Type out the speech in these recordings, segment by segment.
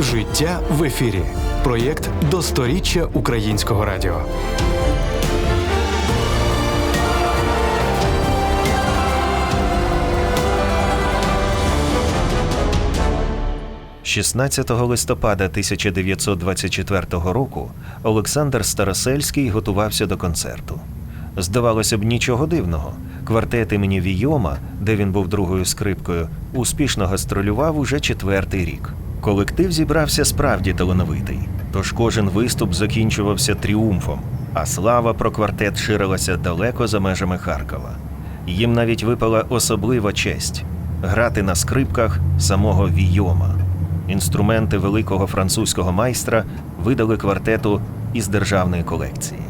Життя в ефірі. Проєкт до сторіччя українського радіо. – 16 листопада 1924 року Олександр Старосельський готувався до концерту. Здавалося б, нічого дивного. Квартет імені Війома, де він був другою скрипкою, успішно гастролював уже четвертий рік. Колектив зібрався справді талановитий, тож кожен виступ закінчувався тріумфом, а слава про квартет ширилася далеко за межами Харкова. Їм навіть випала особлива честь грати на скрипках самого Війома. Інструменти великого французького майстра видали квартету із державної колекції.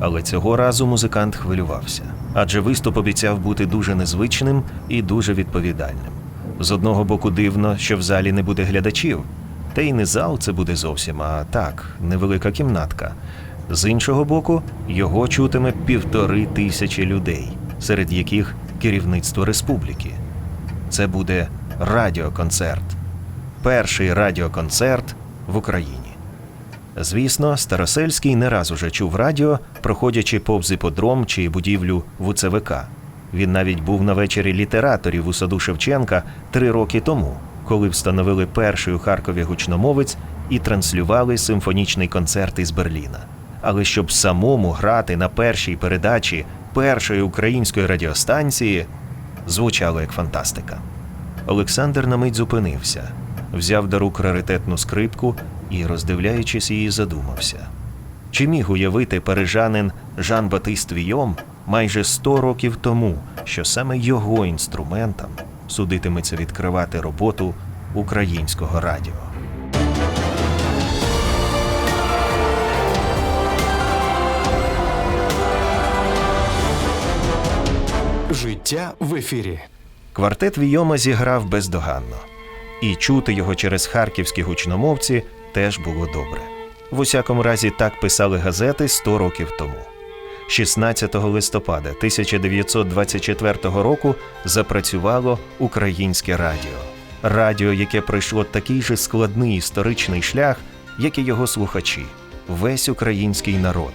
Але цього разу музикант хвилювався, адже виступ обіцяв бути дуже незвичним і дуже відповідальним. З одного боку, дивно, що в залі не буде глядачів, та й не зал це буде зовсім, а так, невелика кімнатка. З іншого боку, його чутиме півтори тисячі людей, серед яких керівництво республіки. Це буде радіоконцерт. Перший радіоконцерт в Україні. Звісно, Старосельський не раз уже чув радіо, проходячи повз іподром чи будівлю в УЦВК. Він навіть був на вечорі літераторів у саду Шевченка три роки тому, коли встановили перший у Харкові гучномовець і транслювали симфонічний концерт із Берліна. Але щоб самому грати на першій передачі першої української радіостанції звучало як фантастика. Олександр на мить зупинився, взяв до рук раритетну скрипку і, роздивляючись її, задумався. Чи міг уявити парижанин Жан Батист Війом майже 100 років тому, що саме його інструментам судитиметься відкривати роботу українського радіо? Життя в ефірі. Квартет Війома зіграв бездоганно, і чути його через харківські гучномовці теж було добре. В усякому разі, так писали газети 100 років тому. 16 листопада 1924 року запрацювало Українське радіо. Радіо, яке пройшло такий же складний історичний шлях, як і його слухачі, весь український народ,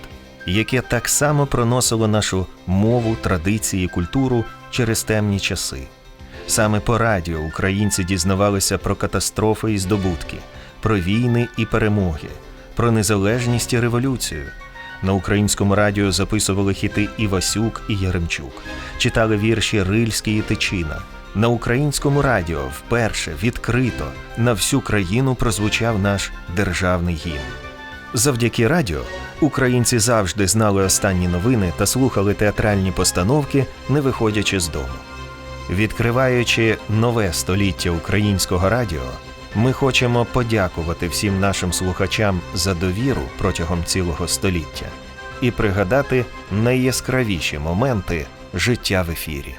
яке так само проносило нашу мову, традиції, культуру через темні часи. Саме по радіо українці дізнавалися про катастрофи і здобутки, про війни і перемоги, про незалежність і революцію. На українському радіо записували хіти Івасюк і Яремчук, читали вірші Рильський і Тичина. На українському радіо вперше відкрито на всю країну прозвучав наш державний гімн. Завдяки радіо українці завжди знали останні новини та слухали театральні постановки, не виходячи з дому. Відкриваючи нове століття українського радіо, ми хочемо подякувати всім нашим слухачам за довіру протягом цілого століття і пригадати найяскравіші моменти життя в ефірі.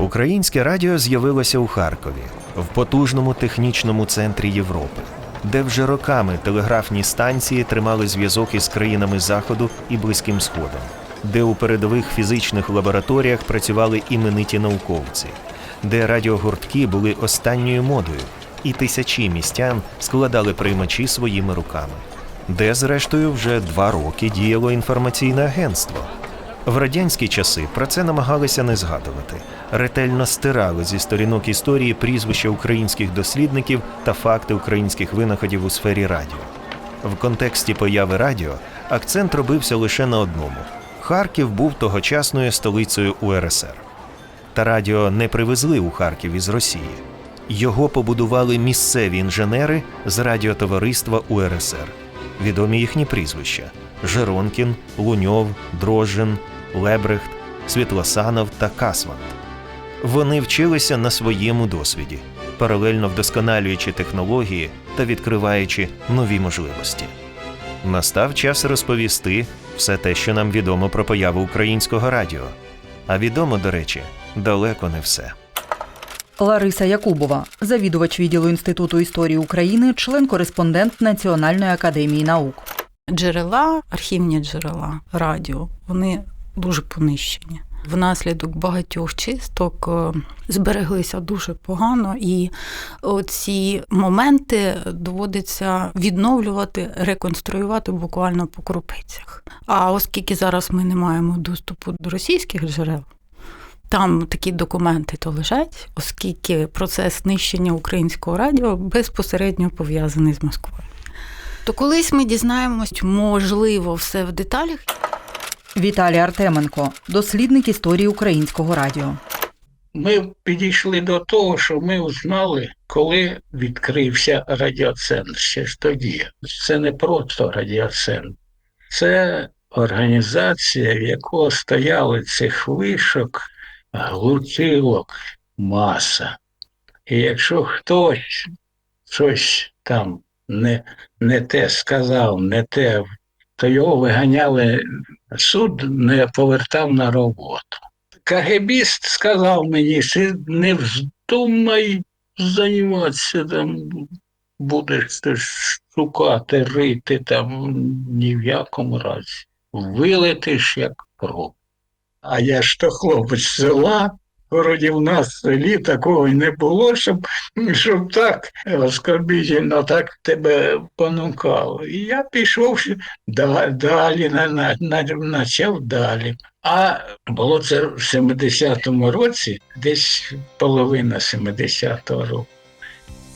Українське радіо з'явилося у Харкові, в потужному технічному центрі Європи, де вже роками телеграфні станції тримали зв'язок із країнами Заходу і Близьким Сходом, де у передових фізичних лабораторіях працювали імениті науковці, де радіогуртки були останньою модою, і тисячі містян складали приймачі своїми руками, де, зрештою, вже два роки діяло інформаційне агентство. В радянські часи про це намагалися не згадувати, ретельно стирали зі сторінок історії прізвища українських дослідників та факти українських винаходів у сфері радіо. В контексті появи радіо акцент робився лише на одному: Харків був тогочасною столицею УРСР. Та радіо не привезли у Харків із Росії. Його побудували місцеві інженери з радіотовариства УРСР. Відомі їхні прізвища: Жеронкін, Луньов, Дрожжин, Лебрехт, Світлосанов та Касвант. Вони вчилися на своєму досвіді, паралельно вдосконалюючи технології та відкриваючи нові можливості. Настав час розповісти все те, що нам відомо про появу українського радіо. А відомо, до речі, далеко не все. Лариса Якубова, завідувач відділу Інституту історії України, член-кореспондент Національної академії наук. Джерела, архівні джерела радіо, вони дуже понищені. Внаслідок багатьох чисток е, збереглися дуже погано, і ці моменти доводиться відновлювати, реконструювати буквально по крупицях. А оскільки зараз ми не маємо доступу до російських джерел, там такі документи то лежать, оскільки процес знищення українського радіо безпосередньо пов'язаний з Москвою. То колись ми дізнаємось, можливо, все в деталях. Віталій Артеменко, дослідник історії українського радіо. Ми підійшли до того, що ми узнали, коли відкрився радіоцентр. Ще ж тоді. Це не просто радіоцентр, це організація, в якої стояли цих вишок, глушилок, маса. І якщо хтось щось там не, не те сказав, не те, то його виганяли, суд не повертав на роботу. КГБіст сказав мені, що не вздумай займатися там, будеш ти шукати, рити там ні в якому разі. Вилетиш як проб. А я ж то хлопець села, вроді в нас в селі такого не було, щоб, щоб так оскорбительно так тебе понукало. І я пішов далі, почав далі. А було це в 70-му році, десь половина 70-го року.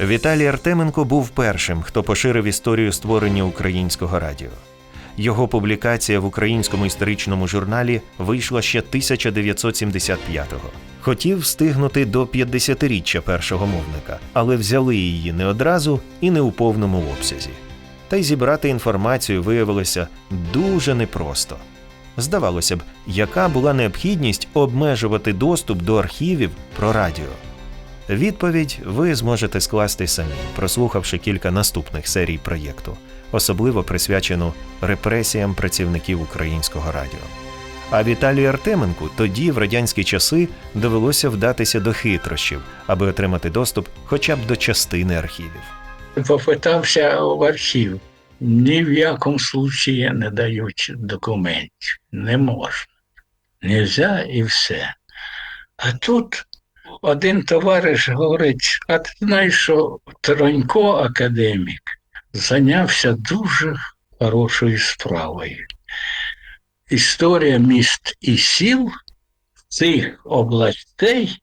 Віталій Артеменко був першим, хто поширив історію створення українського радіо. Його публікація в українському історичному журналі вийшла ще 1975-го. Хотів встигнути до 50-річчя першого мовника, але взяли її не одразу і не у повному обсязі. Та й зібрати інформацію виявилося дуже непросто. Здавалося б, яка була необхідність обмежувати доступ до архівів про радіо? Відповідь ви зможете скласти самі, прослухавши кілька наступних серій проєкту, особливо присвячену репресіям працівників українського радіо. А Віталію Артеменку тоді, в радянські часи, довелося вдатися до хитрощів, аби отримати доступ хоча б до частини архівів. Попитався в архів. Ні в якому случаї не дають документів. Не можна. Нельзя і все. А тут один товариш говорить: а ти знаєш, що Тронько академік зайнявся дуже хорошою справою. Історія міст і сіл цих областей,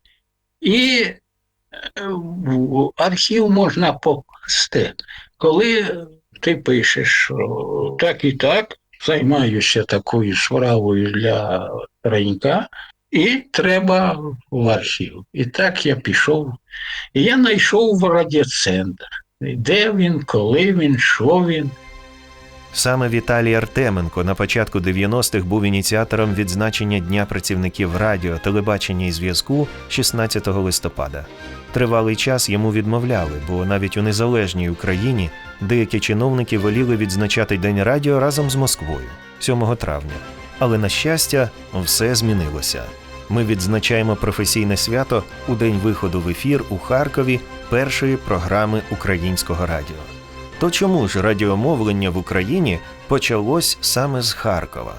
і е, в архів можна покласти, коли ти пишеш, так і так, займаюся такою справою для Тронька, і треба в архів. І так я пішов. І я знайшов в радіоцентр. Де він, коли він, що він. Саме Віталій Артеменко на початку 90-х був ініціатором відзначення Дня працівників радіо, телебачення і зв'язку 16 листопада. Тривалий час йому відмовляли, бо навіть у незалежній Україні деякі чиновники воліли відзначати День радіо разом з Москвою 7 травня. Але на щастя, все змінилося. Ми відзначаємо професійне свято у день виходу в ефір у Харкові першої програми українського радіо. То чому ж радіомовлення в Україні почалось саме з Харкова?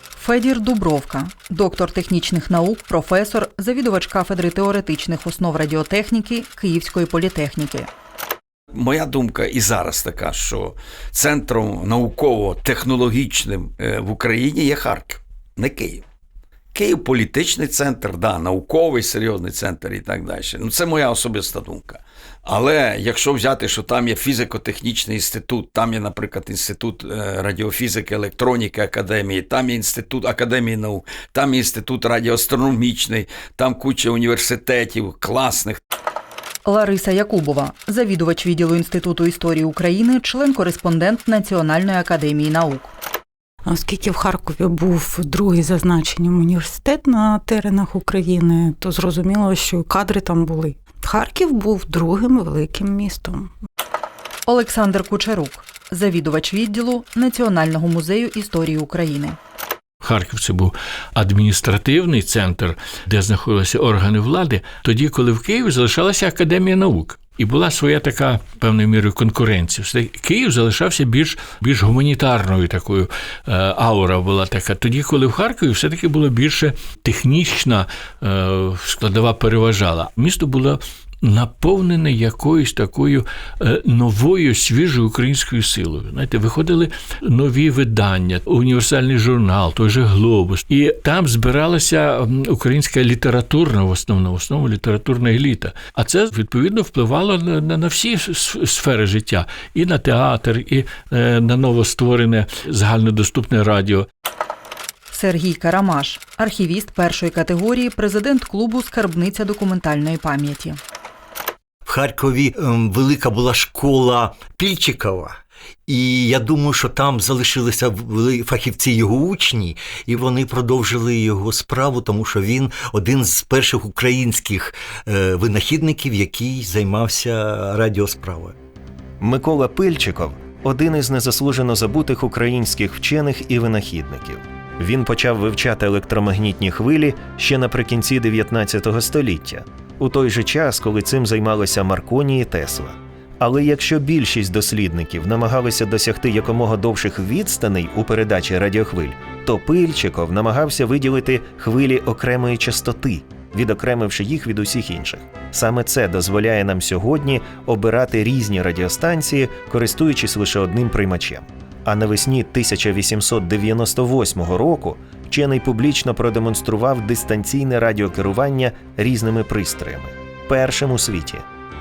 Федір Дубровка, доктор технічних наук, професор, завідувач кафедри теоретичних основ радіотехніки Київської політехніки. Моя думка і зараз така, що центром науково-технологічним е, в Україні є Харків, не Київ. Київ політичний центр, да, науковий серйозний центр і так далі. Ну, це моя особиста думка. Але якщо взяти, що там є фізико-технічний інститут, там є, наприклад, інститут е, радіофізики, електроніки академії, там є інститут академії наук, там є інститут радіоастрономічний, там куча університетів класних. Лариса Якубова, завідувач відділу Інституту історії України, член-кореспондент Національної академії наук. Оскільки в Харкові був другий за значенням університет на теренах України, то зрозуміло, що кадри там були. Харків був другим великим містом. Олександр Кучерук, завідувач відділу Національного музею історії України. Харків це був адміністративний центр, де знаходилися органи влади, тоді, коли в Києві залишалася академія наук. І була своя така певною мірою конкуренція. Все Київ залишався більш, більш гуманітарною такою е, аура була така. Тоді, коли в Харкові все-таки було більше технічна е, складова переважала. Місто було наповнене якоюсь такою е, новою свіжою українською силою. Знаєте, виходили нові видання, універсальний журнал, той же глобус, і там збиралася українська літературна в основному, в основному літературна еліта. А це відповідно впливало на, на, всі сфери життя, і на театр, і е, на новостворене загальнодоступне радіо. Сергій Карамаш, архівіст першої категорії, президент клубу Скарбниця документальної пам'яті. Харкові ем, велика була школа Пільчикова. І я думаю, що там залишилися фахівці його учні, і вони продовжили його справу, тому що він один з перших українських е, винахідників, який займався радіосправою. Микола Пильчиков один із незаслужено забутих українських вчених і винахідників. Він почав вивчати електромагнітні хвилі ще наприкінці 19 століття, у той же час, коли цим займалися Марконі і Тесла. Але якщо більшість дослідників намагалися досягти якомога довших відстаней у передачі радіохвиль, то Пильчиков намагався виділити хвилі окремої частоти, відокремивши їх від усіх інших. Саме це дозволяє нам сьогодні обирати різні радіостанції, користуючись лише одним приймачем. А навесні 1898 року вчений публічно продемонстрував дистанційне радіокерування різними пристроями. Першим у світі.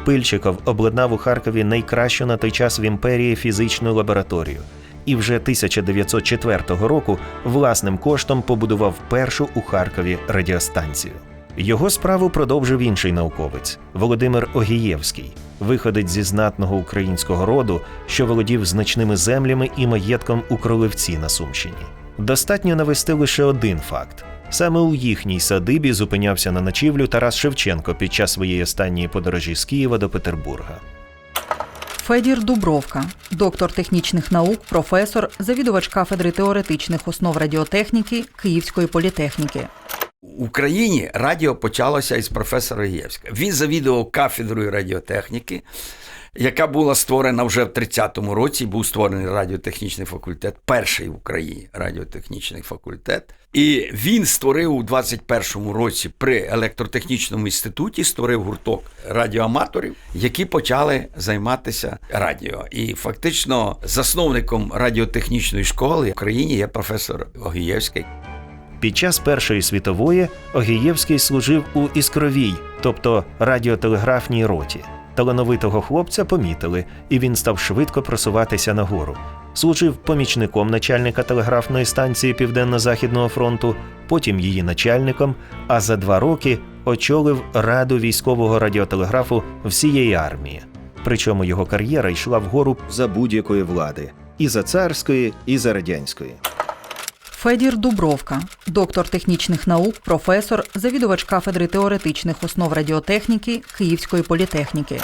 Пильчиков обладнав у Харкові найкращу на той час в імперії фізичну лабораторію і вже 1904 року власним коштом побудував першу у Харкові радіостанцію. Його справу продовжив інший науковець Володимир Огієвський, виходець зі знатного українського роду, що володів значними землями і маєтком у Кроливці на Сумщині. Достатньо навести лише один факт: саме у їхній садибі зупинявся на ночівлю Тарас Шевченко під час своєї останньої подорожі з Києва до Петербурга. Федір Дубровка, доктор технічних наук, професор, завідувач кафедри теоретичних основ радіотехніки Київської політехніки. В Україні радіо почалося із професора Євська. Він завідував кафедрою радіотехніки, яка була створена вже в 30-му році. Був створений радіотехнічний факультет, перший в Україні радіотехнічний факультет. І він створив у 21-му році при електротехнічному інституті створив гурток радіоаматорів, які почали займатися радіо. І фактично засновником радіотехнічної школи в Україні є професор Огієвський. Під час Першої світової Огієвський служив у іскровій, тобто радіотелеграфній роті. Талановитого хлопця помітили, і він став швидко просуватися нагору. Служив помічником начальника телеграфної станції Південно-Західного фронту, потім її начальником, а за два роки очолив раду військового радіотелеграфу всієї армії. Причому його кар'єра йшла вгору за будь-якої влади і за царської, і за радянської. Федір Дубровка, доктор технічних наук, професор, завідувач кафедри теоретичних основ радіотехніки Київської політехніки.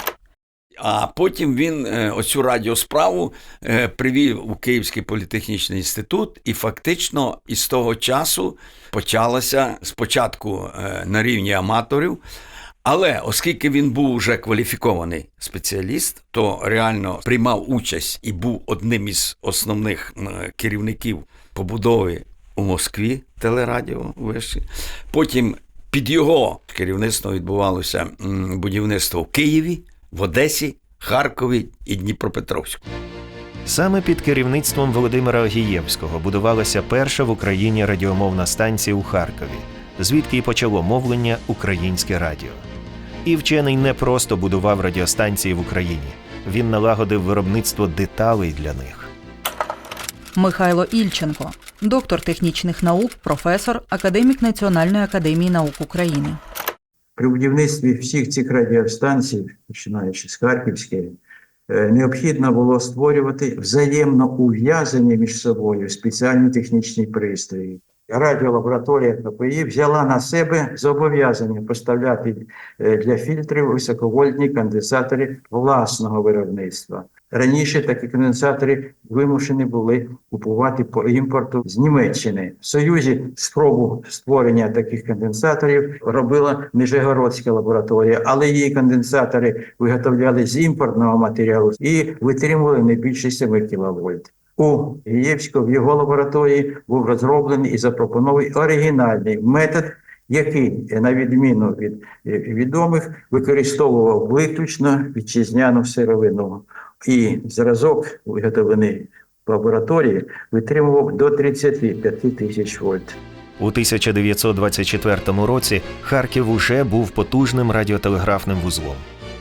А потім він е, оцю радіосправу е, привів у Київський політехнічний інститут, і фактично із того часу почалося спочатку е, на рівні аматорів. Але оскільки він був вже кваліфікований спеціаліст, то реально приймав участь і був одним із основних керівників побудови у Москві телерадіо виші. Потім під його керівництвом відбувалося будівництво в Києві, в Одесі, Харкові і Дніпропетровську. Саме під керівництвом Володимира Огієвського будувалася перша в Україні радіомовна станція у Харкові, звідки й почало мовлення Українське радіо. І вчений не просто будував радіостанції в Україні, він налагодив виробництво деталей для них. Михайло Ільченко, доктор технічних наук, професор, академік Національної академії наук України. При будівництві всіх цих радіостанцій, починаючи з Харківської, е, необхідно було створювати взаємно ув'язані між собою спеціальні технічні пристрої. Радіолабораторія КПІ взяла на себе зобов'язання поставляти е, для фільтрів високовольтні конденсатори власного виробництва. Раніше такі конденсатори вимушені були купувати по імпорту з Німеччини. В Союзі спробу створення таких конденсаторів робила Нижегородська лабораторія, але її конденсатори виготовляли з імпортного матеріалу і витримували не більше 7 кВт. У Гієвського в його лабораторії був розроблений і запропонований оригінальний метод, який, на відміну від е, відомих, використовував виключно вітчизняну сировину. І зразок, виготовлений в лабораторії, витримував до 35 тисяч вольт. У 1924 році Харків уже був потужним радіотелеграфним вузлом.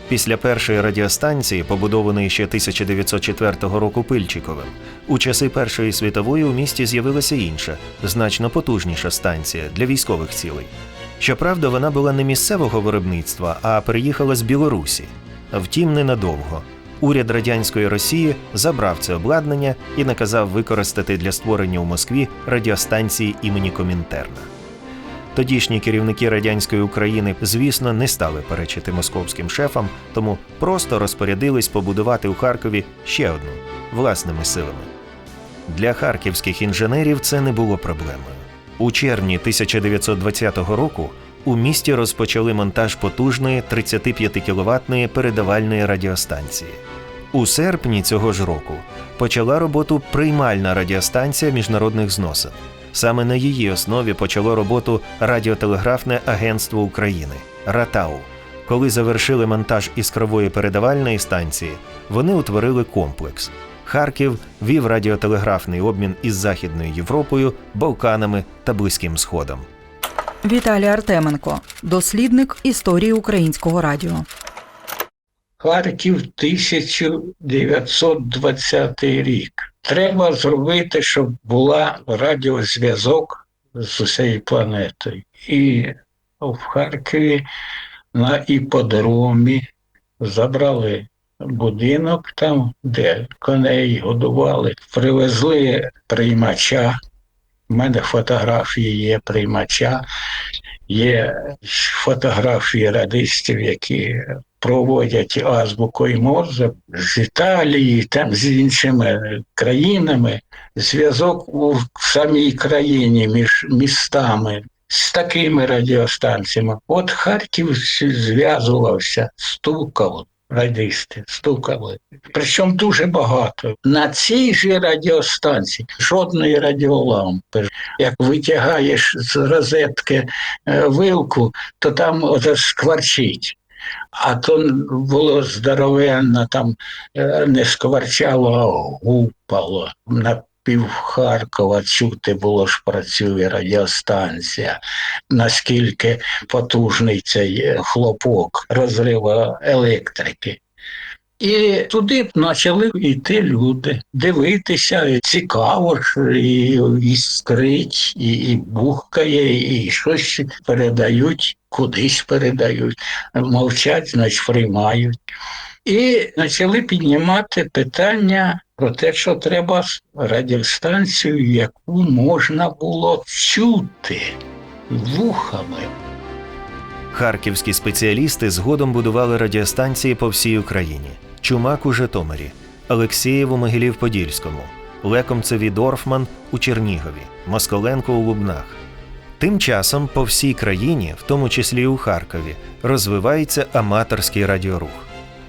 Після першої радіостанції, побудованої ще 1904 року Пильчиковим, у часи Першої світової у місті з'явилася інша, значно потужніша станція для військових цілей. Щоправда, вона була не місцевого виробництва, а приїхала з Білорусі. Втім, ненадовго. Уряд радянської Росії забрав це обладнання і наказав використати для створення у Москві радіостанції імені Комінтерна. Тодішні керівники радянської України, звісно, не стали перечити московським шефам, тому просто розпорядились побудувати у Харкові ще одну власними силами. Для харківських інженерів це не було проблемою. У червні 1920 року у місті розпочали монтаж потужної 35 кіловатної передавальної радіостанції. У серпні цього ж року почала роботу приймальна радіостанція міжнародних зносин. Саме на її основі почало роботу Радіотелеграфне агентство України РАТАУ. Коли завершили монтаж іскрової передавальної станції, вони утворили комплекс. Харків вів радіотелеграфний обмін із Західною Європою, Балканами та Близьким Сходом. Віталій Артеменко, дослідник історії українського радіо. Харків 1920 рік. Треба зробити, щоб була радіозв'язок з усією планетою. І в Харкові на іпподромі забрали будинок там, де коней годували, привезли приймача. У мене фотографії є приймача, є фотографії радистів, які проводять азбукою Морзе з Італії, там з іншими країнами. Зв'язок у самій країні між містами з такими радіостанціями. От Харків зв'язувався, стукав. Радисти стукали. Причому дуже багато. На цій же радіостанції жодної радіолампи. Як витягаєш з розетки е, вилку, то там оце скварчить. А то було здоровенно, там е, не скварчало, а гупало. На пів Харкова чути було ж працює радіостанція, наскільки потужний цей е, хлопок розриву електрики. І туди почали йти люди, дивитися, цікаво і, і скрить, і, і бухкає, і щось передають, кудись передають, мовчать, значить приймають. І почали піднімати питання про те, що треба радіостанцію, яку можна було чути вухами. Харківські спеціалісти згодом будували радіостанції по всій Україні: Чумак у Житомирі, Алексєєв у Могилів-Подільському, Лекомцеві Дорфман у Чернігові, Москаленко у Лубнах. Тим часом по всій країні, в тому числі у Харкові, розвивається аматорський радіорух.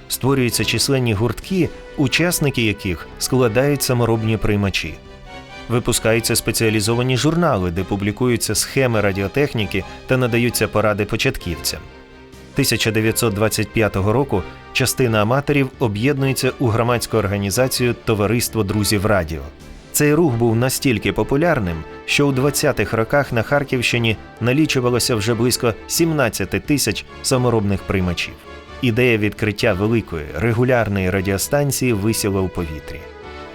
Створюються численні гуртки, учасники яких складають саморобні приймачі. Випускаються спеціалізовані журнали, де публікуються схеми радіотехніки та надаються поради початківцям. 1925 року частина аматорів об'єднується у громадську організацію Товариство друзів радіо. Цей рух був настільки популярним, що у 20-х роках на Харківщині налічувалося вже близько 17 тисяч саморобних приймачів. Ідея відкриття великої регулярної радіостанції висіла у повітрі.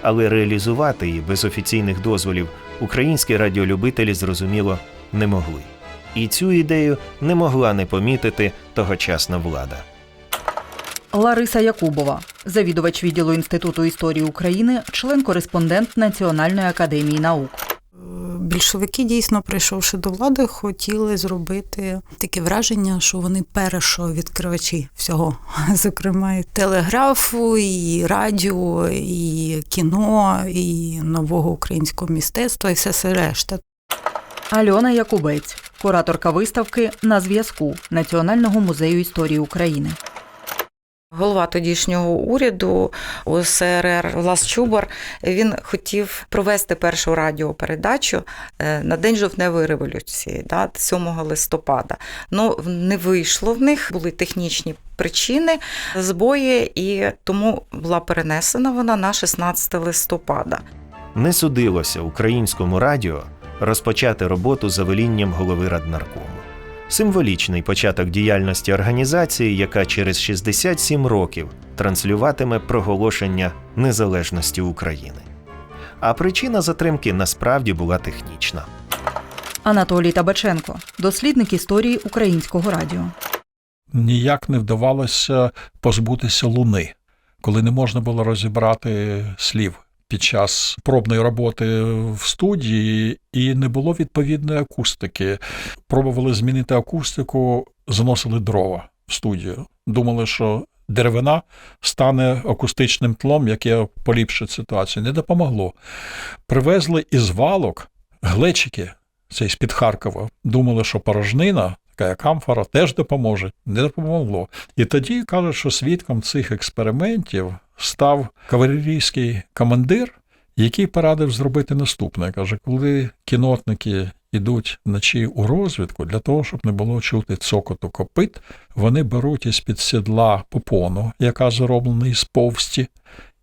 Але реалізувати її без офіційних дозволів українські радіолюбителі зрозуміло не могли. І цю ідею не могла не помітити тогочасна влада. Лариса Якубова, завідувач відділу Інституту історії України, член-кореспондент Національної академії наук. Більшовики дійсно, прийшовши до влади, хотіли зробити таке враження, що вони першого відкривачі всього, зокрема і телеграфу, і радіо, і кіно, і нового українського мистецтва, і все все решта. Альона Якубець, кураторка виставки на зв'язку Національного музею історії України. Голова тодішнього уряду УСРР Влас Чубар він хотів провести першу радіопередачу е, на День жовтневої революції, да, 7 листопада. Ну не вийшло в них, були технічні причини, збої, і тому була перенесена вона на 16 листопада. Не судилося українському радіо розпочати роботу за велінням голови Раднаркому. Символічний початок діяльності організації, яка через 67 років транслюватиме проголошення незалежності України. А причина затримки насправді була технічна. Анатолій Табаченко, дослідник історії українського радіо. ніяк не вдавалося позбутися луни, коли не можна було розібрати слів під час пробної роботи в студії, і не було відповідної акустики. Пробували змінити акустику, заносили дрова в студію. Думали, що деревина стане акустичним тлом, яке поліпшить ситуацію. Не допомогло. Привезли із валок глечики, це з-під Харкова. Думали, що порожнина, така як амфора, теж допоможе. Не допомогло. І тоді кажуть, що свідком цих експериментів став кавалерійський командир, який порадив зробити наступне. Каже, коли кінотники йдуть вночі у розвідку, для того, щоб не було чути цокоту копит, вони беруть із під сідла попону, яка зроблена із повсті,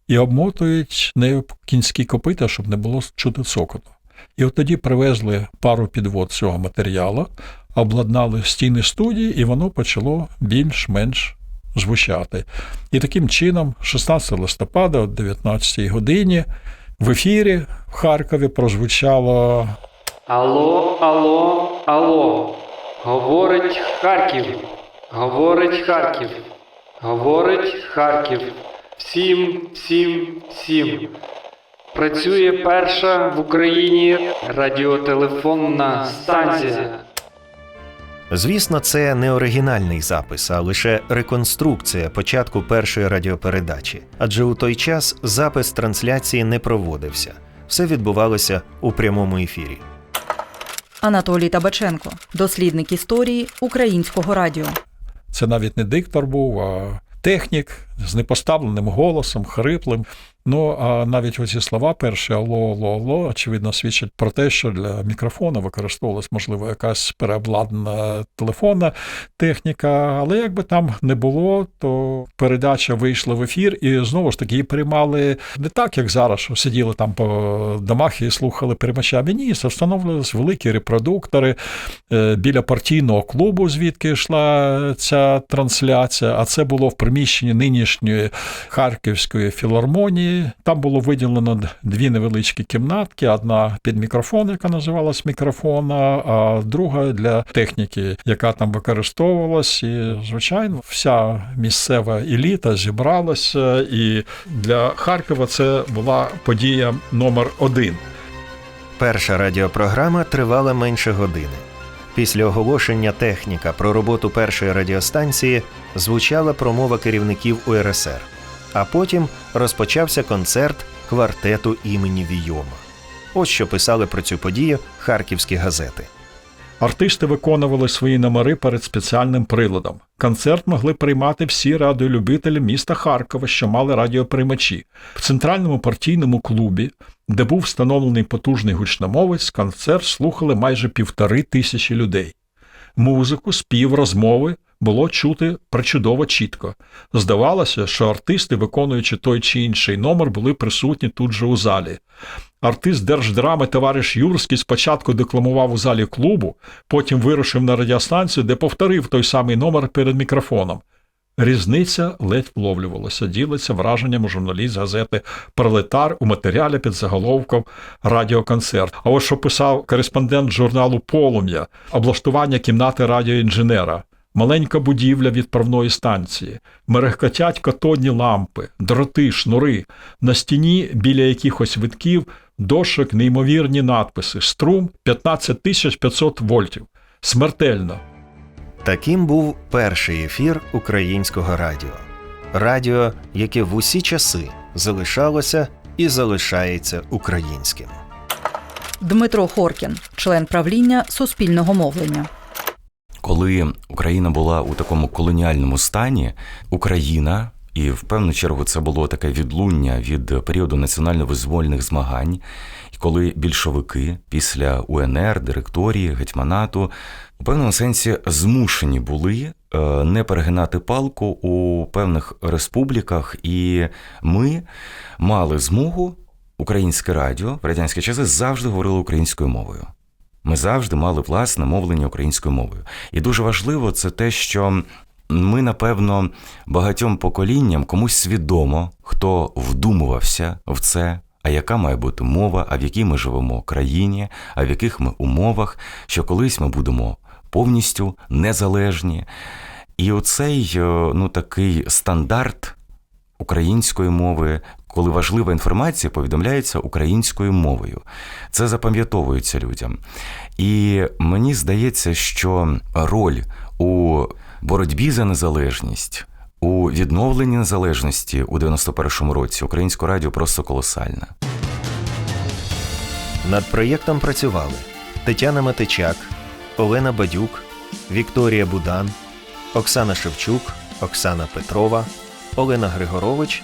і обмотують нею кінські копита, щоб не було чути цокоту. І от тоді привезли пару підвод цього матеріалу, обладнали стіни студії, і воно почало більш-менш звучати. І таким чином, 16 листопада, о 19 годині, в ефірі в Харкові прозвучало Алло, алло, алло. Говорить Харків. Говорить Харків. Говорить Харків. Всім, всім, всім. Працює перша в Україні радіотелефонна станція. Звісно, це не оригінальний запис, а лише реконструкція початку першої радіопередачі, адже у той час запис трансляції не проводився. Все відбувалося у прямому ефірі. Анатолій Табаченко, дослідник історії українського радіо. Це навіть не диктор був, а технік з непоставленим голосом, хриплим. Ну а навіть оці слова перші алло, алло, алло, очевидно, свідчать про те, що для мікрофона використовувалась, можливо, якась переобладнана телефонна техніка. Але якби там не було, то передача вийшла в ефір, і знову ж таки її приймали не так, як зараз, що сиділи там по домах і слухали перемачами. Ні, це встановлювалися великі репродуктори е, біля партійного клубу, звідки йшла ця трансляція. А це було в приміщенні нинішньої Харківської філармонії. Там було виділено дві невеличкі кімнатки: одна під мікрофон, яка називалась мікрофона, а друга для техніки, яка там використовувалась. І, звичайно, вся місцева еліта зібралася, і для Харкова це була подія номер один. Перша радіопрограма тривала менше години. Після оголошення техніка про роботу першої радіостанції звучала промова керівників УРСР, а потім розпочався концерт квартету імені Війома. Ось що писали про цю подію харківські газети. Артисти виконували свої номери перед спеціальним приладом. Концерт могли приймати всі радіолюбителі міста Харкова, що мали радіоприймачі. В центральному партійному клубі, де був встановлений потужний гучномовець, концерт слухали майже півтори тисячі людей. Музику, спів, розмови було чути причудово чітко. Здавалося, що артисти, виконуючи той чи інший номер, були присутні тут же у залі. Артист держдрами товариш Юрський спочатку декламував у залі клубу, потім вирушив на радіостанцію, де повторив той самий номер перед мікрофоном. Різниця ледь вловлювалася, ділиться враженням журналіст газети Пролетар у матеріалі під заголовком Радіоконцерт. А ось що писав кореспондент журналу Полум'я, облаштування кімнати радіоінженера. Маленька будівля відправної станції, мерехкотять катодні лампи, дроти, шнури. На стіні біля якихось витків дошок, неймовірні надписи. Струм 15500 вольтів. Смертельно. Таким був перший ефір українського радіо. Радіо, яке в усі часи залишалося і залишається українським. Дмитро Хоркін, член правління Суспільного мовлення. Коли Україна була у такому колоніальному стані, Україна, і в певну чергу це було таке відлуння від періоду національно-визвольних змагань, і коли більшовики після УНР, директорії, гетьманату у певному сенсі змушені були е, не перегинати палку у певних республіках, і ми мали змогу. Українське радіо в радянські часи завжди говорило українською мовою. Ми завжди мали власне мовлення українською мовою. І дуже важливо це те, що ми, напевно, багатьом поколінням комусь свідомо, хто вдумувався в це, а яка має бути мова, а в якій ми живемо країні, а в яких ми умовах, що колись ми будемо повністю незалежні. І оцей е, ну, такий стандарт української мови, коли важлива інформація повідомляється українською мовою. Це запам'ятовується людям. І мені здається, що роль у боротьбі за незалежність. У відновленні незалежності у 91-му році українське радіо просто колосальне. Над проєктом працювали Тетяна Матичак, Олена Бадюк, Вікторія Будан, Оксана Шевчук, Оксана Петрова, Олена Григорович